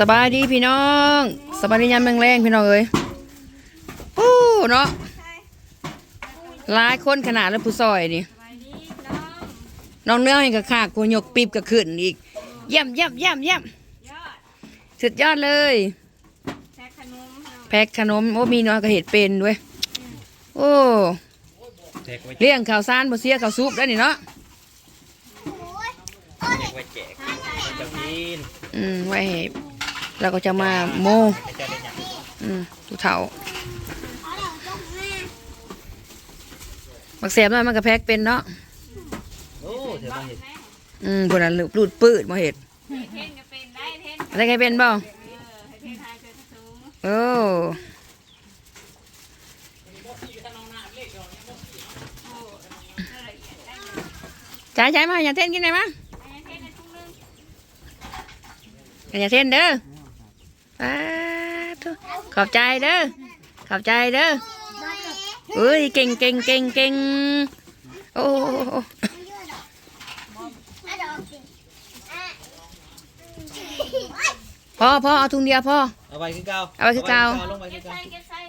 สบายดีพี่น้องสบายดียามแรงๆพี่น้องเอ้ยปู้เนาะหลายคนขนาดแล้วผู้ซอยนี่น้องเนื้อให้กับขากกูยกปีบกับขึ้นอีกเยี่ยมเยี่ยมเยี่ยมเยี่ยมยอดสุดยอดเลยแพ็คขนมเอาแพ็คขนมโอ้มีน้อยก็เห็ดเป็นด้วย โอ้แจกไว้เลี้ยงข้าวสารบ่เสียข้าวซุปได้นี่เนาะแจกไว้แจกมันจะกินอืมไว้ให้ เราก็จะมาโม่อืมทุเฒ่าบักแสบน้อยมันก็แพ็คเป็นเนาะอ้เธอมาเห็นอืมพวกนั้นรูดปืดมาเห็ดอะไรใครเป็นบ่เออให้เทนทายจอสูงโอ้ใช้ใช้มาอย่าเท่นกินไหนมาให้งอย่าเท่นเด้อ ปาธุขอบใจเด้อ ขอบใจเด้อเอ้ยเก่งเก่งเก่งเก่งโอ้โอ้พ่อพ่อเอาถุงเดียวพ่อ เอาไว้คือเก่าเอาไว้คือเก่าลงไว้เก็คืบอใส่เก่าเก็บใส่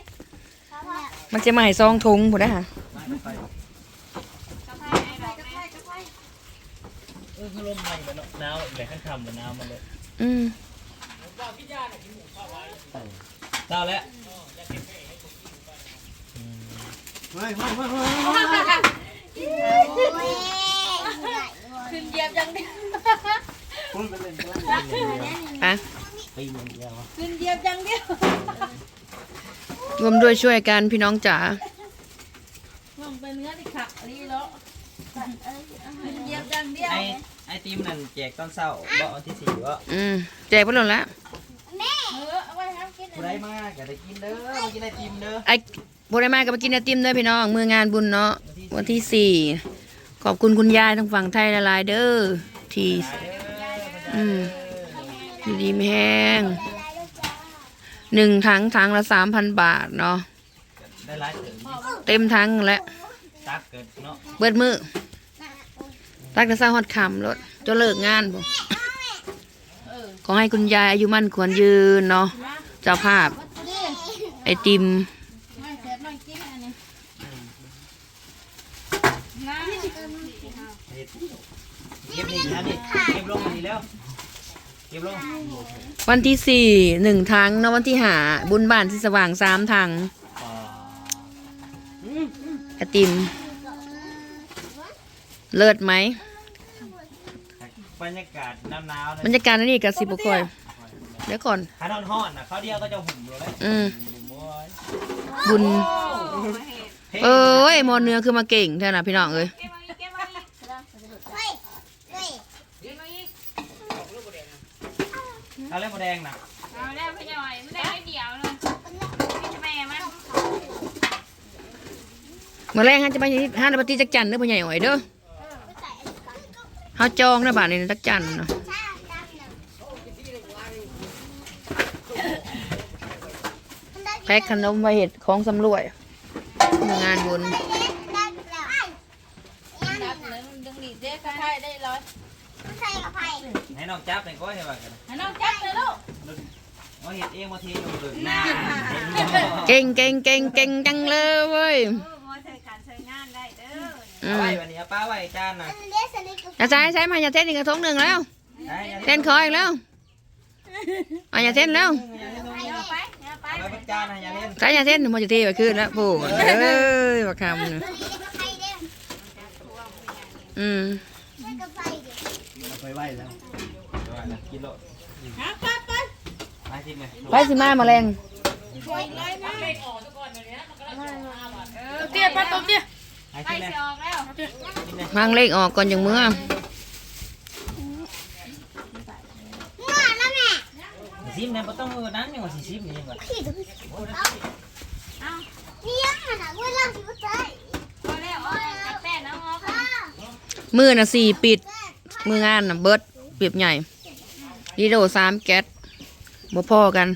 มันจะมาให้ซองถุงผมได้ค่ะมาลงไปกระเพราไอ้ดอกแม่กระเพราเออคือลมใหม่เหมือนหนาวแต่ขั้นคำเหมือนหนาวมาเลย อืม เศร้าแล้วขึ้นเหยียบยังเดียวไปปีนึงเดียวขึ้นเหยียบยังเดียวรวมด้วยช่วยกันพี่น้องจ๋าลงไปเนื้อที่ขักรีเลาะขึ้นเหยียบยังเดียวไอไอติมนั่นแจกตอนเช้าบ่วันที่สี่บ่อืมแจกไปหมดแล้ว เออเอาไว้ห้ามกิน ผู้ใดมาก็ได้กินเด้อมากินไอติมเด้อไอ้บริมาก็ไปกินไอติมด้วยพี่น้องมืองานบุญเนาะวันที่สี่ขอบคุณคุณยายทางฝั่งไทยละลายเด้อที่อืมอยู่ดีไม่แห้งหนึ่งถังถังละสามพันบาทเนาะได้หลายถึงเต็มถังแล้วตักเกิดเนาะเบิดมือตักแต่เช้าฮอดคำรถจะเลิกงานผมขอให้คุณยายอายุมั่นขวัญยืนเนาะ เจ้าภาพ ไอติมไม่เสร็จไม่กินอันนี้น้ำเฮ็ดเก็บนี่นะนี่เก็บลงมานี่แล้วเก็บลงวันที่สี่หนึ่งถังเนาะวันที่หาบุญบ้านที่สว่างสามถังอ๋อไอติม เลิศไหมบรรยากาศหนาวๆนะบรรยากาศอันนี่กับสิบคอย เดี๋ยวก่อนขานอนห้อนน่ะเขาเดียวก็จะหุ่มอยู่แล้วอืม หุ่มโว้ยบุญโอ้มาเห็ดเฮ้ยเอ้ยหมอเนื้อคือมาเก่งเท่านะพี่น้องเอ้ยเก็บมาอีกเก็บมาอีกเก็บมาอีกเอาเล่มแดงน่ะเอาแล้วพี่หน่อยไม่ได้ให้เดียวเลยพี่แม่มันเมื่อแรกฮันจะไปฮันปฏิจักจันเด้อพ่อใหญ่อ๋อยเด้อเฮาจองนะบ้านนี้นะจักจันเนาะ พ็คขนมไว้เห็ดของสำรวยงานบุญจับเลยมันดึงดีเจ๊กระไทยได้ร้อยให้น้องจับหน่อยก็ให้ว่ากันให้น้องจับเลยลูกว่าเห็ดเองมาเทอยู่เลยหน้าเห็นบ่เก่งเก่งเก่งเก่งจังเลยเว้ยโอ้มอใส่การใช้งานได้เด้ออืเอามไว้วันนี้เอาป้าไว้จานน่ะอย่าใช้ใช้มาอย่าเทนอีกกระทงหนึ่งแล้วได้อย่าเทนคออีกแล้วอะอย่าเทนแล้ว เดี๋ยวไปเดี๋ยวไปเอาไว้บนจานนะอย่าเล่นใช้อย่าเทนมันจะเทไปขึ้นแล้วโอ้เอ้ยว่าคำเนี่ยอืมเอาไปไว้แล้วเอาไว้แล้วกินโลฮะไปไปไปทิ้งเลยไปสิมาแมลงช่วยเลยมาเตี้ยปัดตัวเตี้ยไปไปทิ้งเลยเสียออกแล้วทิ้งเลยพังเลขออกก่อนอย่างเมื่อ ซิมเนี่ยบ่ต้องเออนั้นยังว่าสิซิมนี่ยังว่าพอแล้วเอาจับแป้นเอาออกมือน่ะสี่ปิด มืองานน่ะเบิดเปียบใหญ่ดีโดสามแก๊สบ่พ่อกัน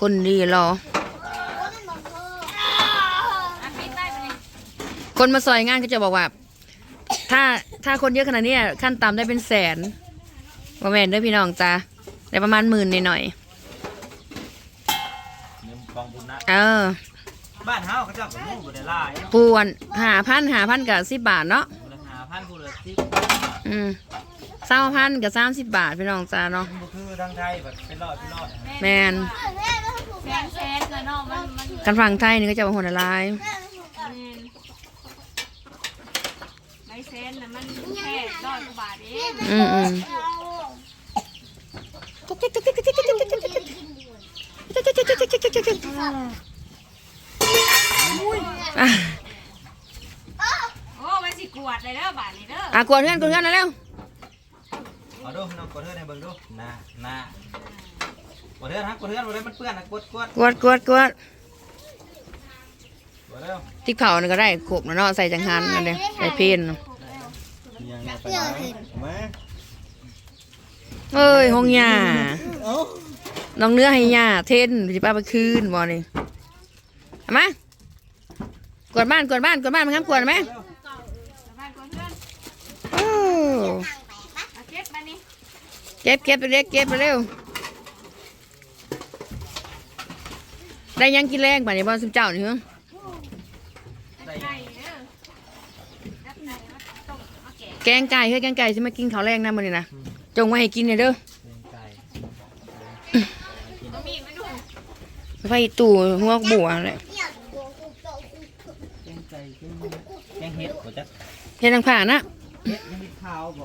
คนดีรอ คนมาซอยงานก็จะบอกว่า ถ้าถ้าคนเยอะขนาดนี้ขั้นต่ำได้เป็นแสนว่าแมนด้อพี่น้องจ้า ได้ประมาณหมื่นหน่อยเงินกองบุญนะๆเออ บ้านเฮาเขาเจ้าก็มู่บ่ได้หลายปวนหาพันหาพันกับสิบบาทเนาะผู้ละห้าพันผู้ละสิบอืมเศร้าพันกับสามสิบบาทพี่น้องจ้าเนาะบ่คือทางไทยแบบเป็นร้อยเป็นร้อยแมนแซนแซนเลยเนาะมันมันกันฟังไทยนี่ก็จะเป็นคนละลายแม่นใบเซนน่ะมันแค่ร้อยกว่าบาทเองอืมอืมอะ โอ้มันสิกวดเลยเด้อบาทนี่เด้ออะกวนเพื่อนกวนเพื่อนนะเร็วเอาดูน้องกดเทือนให้เบิ่งดูน่ะน่ะกดเทือนฮะกดเทือนบ่ได้มันเปื้อนนะกดกดกวดกวดกวดกดเร็วที่เขานี่ก็ได้ขบนะเนาะใส่จังหันนั่นเลยใส่เพนเนาะ ยังไปไหนมา เอ้ยห้องยาน้องเนื้อให้ยาเทนสิป้าไปคืนบ่นี่เอามากวดบ้านกวดบ้านกวดบ้านมันครับกวดไหมชาวบ้านคนเพื่อนโอ้เอาเก็บมานี่เก็บเก็บไปเร็วเก็บไปเร็วได้ยังกินแรงป่ะนี่บอลสุมเจ้านี่เหรอได้ไก่เด้อจับไก่มาต้มมาแกงแกงไก่เฮ้ยแกงไก่สิมากินข้าวแรงนะมื้อนี้นะ จงไว้ให้กินเนี่ยเด้อเป็นไก่ต้องมีไม่ดูไฟตู่หัวบัวเลยแกงไก่แกงเห็ดบ่จักเฮ็ดทางผ่านนะเห็ดยังมีข้าวบ่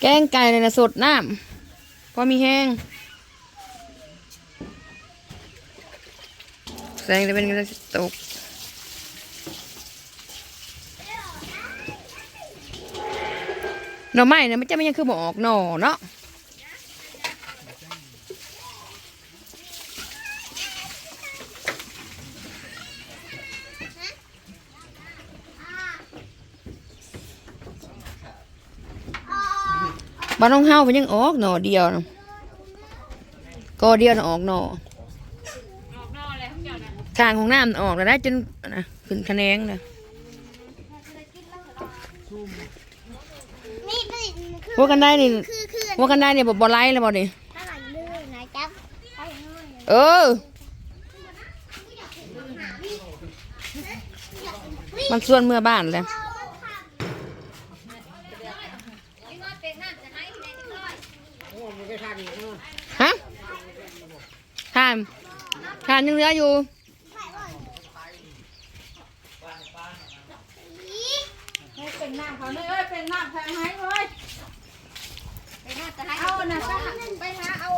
แกงไก่เลยนะสดน้ำพอมีแห้ง แสงจะเป็นกระตกหน่อไม้เนี่ยมันจะไม่ยังคือบอกอกหน่อเนาะบ้านน้องเฮามันยังออกหน่อเดียวนะก็เดียวนะออกหน่อ ออกนอกเลย ทุกอย่างนะทางของน้ำน่ะออกแล้วได้จนนะขึ้นคะแนนเลยนี่นี่คือพวกกันได้นี่คือคือพวกกันได้เนี่ยบ่บ่ไล่แล้วบ่นี่ถ้าหลังลื่นนะจ๊ะถ้าหลังลื่นเออ มันส่วนเมื่อบ้านเลยฮะทานทานยังเหลืออยู่ เป็นน้ำเขาเลยเอ้ยเป็นน้ำแพงให้เลยไปหน้าจะให้เอาน่ะป้าไปหาเอา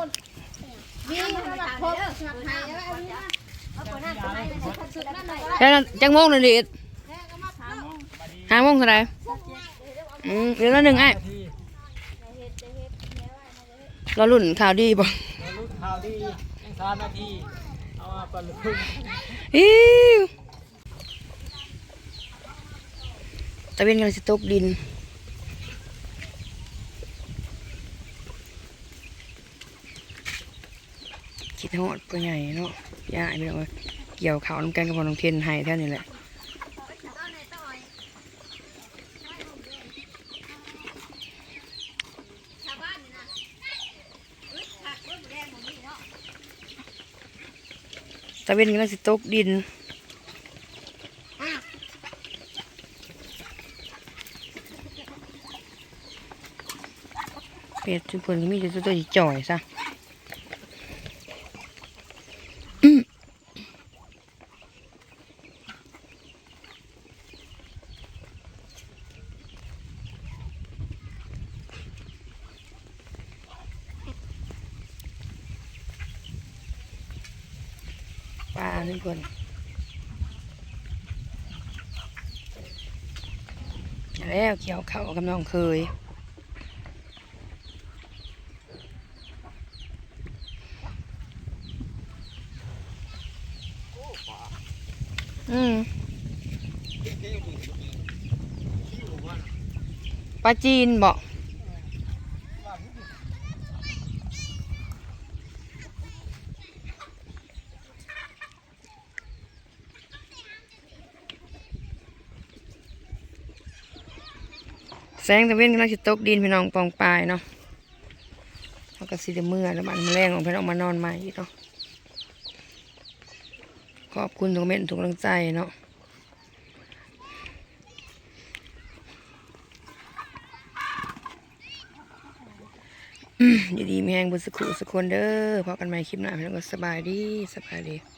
นี่มันแบบพบสมัครไทยแล้วเอานี่เอาไปหน้าจะให้เลยสุดนั่นเลยแล้วจังโมงเลยดิห้าโมงเท่าไหร่อืมเดี๋ยวละหนึ่งไอ้เราลุ่นข่าวดีบ่รู้ข่าวดียังทานนาทีเอามาปลุกอิว ตะเวนกำลังสิตกดินคิดฮอดตัวใหญ่เนาะย่าไม่รู้ว่าเกี่ยวเขาวน้ำกันกับพอน้องเทนให้เท่านี้แหละตะเวนกำลังสิตกดิน เป็ดทุกคนก็มีแต่ตัวที่จ่อยซะปลาทุกคนแล้วเกี่ยวเขากับน้องเคย ปลาจีนบอกแสงตะเวนกำลังจะตกดินพี่น้องปองปลายเนาะเขาก็สีเมื่อแล้วมันแรงของพี่น้องมานอนไม้เนาะ ขอบคุณทุกเม็ดทุกกำลังใจเนาะอยู่ดีมีแหงบุญสกุสกคนเด้อพอกันใหม่คลิปหน้าพี่น้องก็สบายดีสบายดี